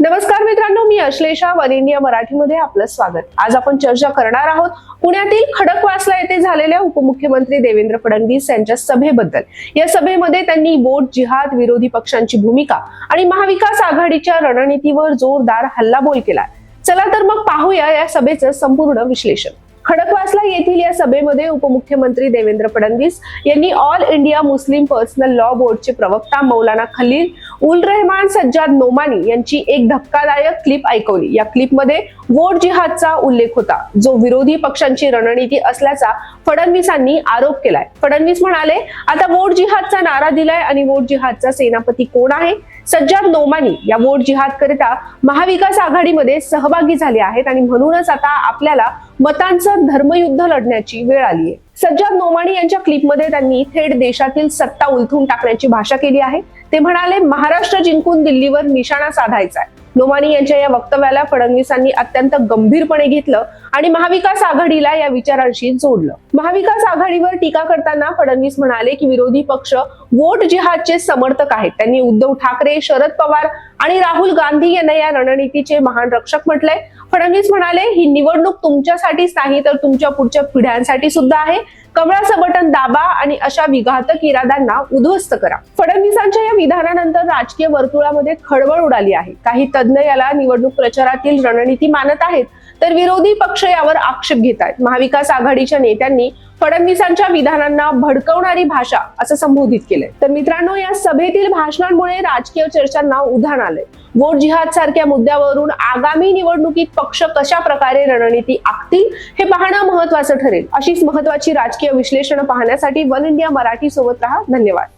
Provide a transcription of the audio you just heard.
नमस्कार मित्रांनो मी Ashlesha one India मराठीमध्ये आपलं स्वागत. आज आपण चर्चा करणार आहोत पुण्यातील खडकवासला येथे झालेल्या उपमुख्यमंत्री देवेंद्र फडणवीस यांच्या सभेबद्दल. या सभेमध्ये त्यांनी वोट जिहाद विरोधी पक्षांची भूमिका आणि महाविकास आघाडीच्या रणनीतीवर जोरदार हल्लाबोल केला. चला तर मग पाहूया या सभेचं संपूर्ण विश्लेषण. खडकवासला येथील या सभेमध्ये उपमुख्यमंत्री देवेंद्र फडणवीस यांनी All India Muslim Personal Law बोर्डचे प्रवक्ता मौलाना खलील उल रहमान सज्जाद नोमानी यांची एक धक्कादायक क्लिप ऐकवली. या क्लिपमध्ये वोट जिहादचा उल्लेख होता जो विरोधी पक्षांची रणनीती असल्याचा फडणवीसांनी आरोप केलाय. फडणवीस म्हणाले आता वोट जिहादचा नारा दिलाय आणि वोट जिहादचा सेनापती कोण आहे? सज्जाद नोमानी या वोट जिहाद करिता महाविकास आघाडीमध्ये सहभागी झाले आहेत आणि म्हणूनच आता आपल्याला मतांचं धर्मयुद्ध लढण्याची वेळ आली आहे. सज्जाद नोमानी यांच्या क्लिपमध्ये त्यांनी थेट देशातील सत्ता उलथून टाकण्याची भाषा केली आहे. ते म्हणाले महाराष्ट्र जिंकून दिल्लीवर निशाणा साधायचा आहे. नोमानी यांच्या या वक्तव्याला फडणवीसांनी अत्यंत गंभीरपणे घेतलं आणि महाविकास आघाडीला या विचारांशी जोडलं. महाविकास आघाडीवर टीका करताना फडणवीस म्हणाले की विरोधी पक्ष वोट जिहादचे समर्थक आहेत. त्यांनी उद्धव ठाकरे शरद पवार आणि राहुल गांधी यांना या रणनीतीचे महान रक्षक म्हटलंय. फडणवीस म्हणाले ही निवडणूक तुमच्यासाठीच नाही तर तुमच्या पुढच्या पिढ्यांसाठी सुद्धा आहे. कमळाचं बटन दाबा आणि अशा विघातक इराद्यांना उद्ध्वस्त करा. फडणवीसांच्या या विधानानंतर राजकीय वर्तुळामध्ये खळबळ उडाली आहे. काही तज्ज्ञ याला निवडणूक प्रचारातील रणनीती मानत आहेत तर विरोधी पक्ष यावर आक्षेप घेत आहेत. महाविकास आघाडीच्या नेत्यांनी फडणवीसांच्या विधानांना भडकवणारी भाषा असं संबोधित केलंय. तर मित्रांनो या सभेतील भाषणांमुळे राजकीय चर्चांना उधाण आलंय. वोट जिहाद सारख्या मुद्द्यावरून आगामी निवडणुकीत पक्ष कशा प्रकारे रणनीती आखतील हे पाहणं महत्वाचं ठरेल. अशीच महत्वाची राजकीय विश्लेषण पाहण्यासाठी वन इंडिया मराठी सोबत राहा. धन्यवाद.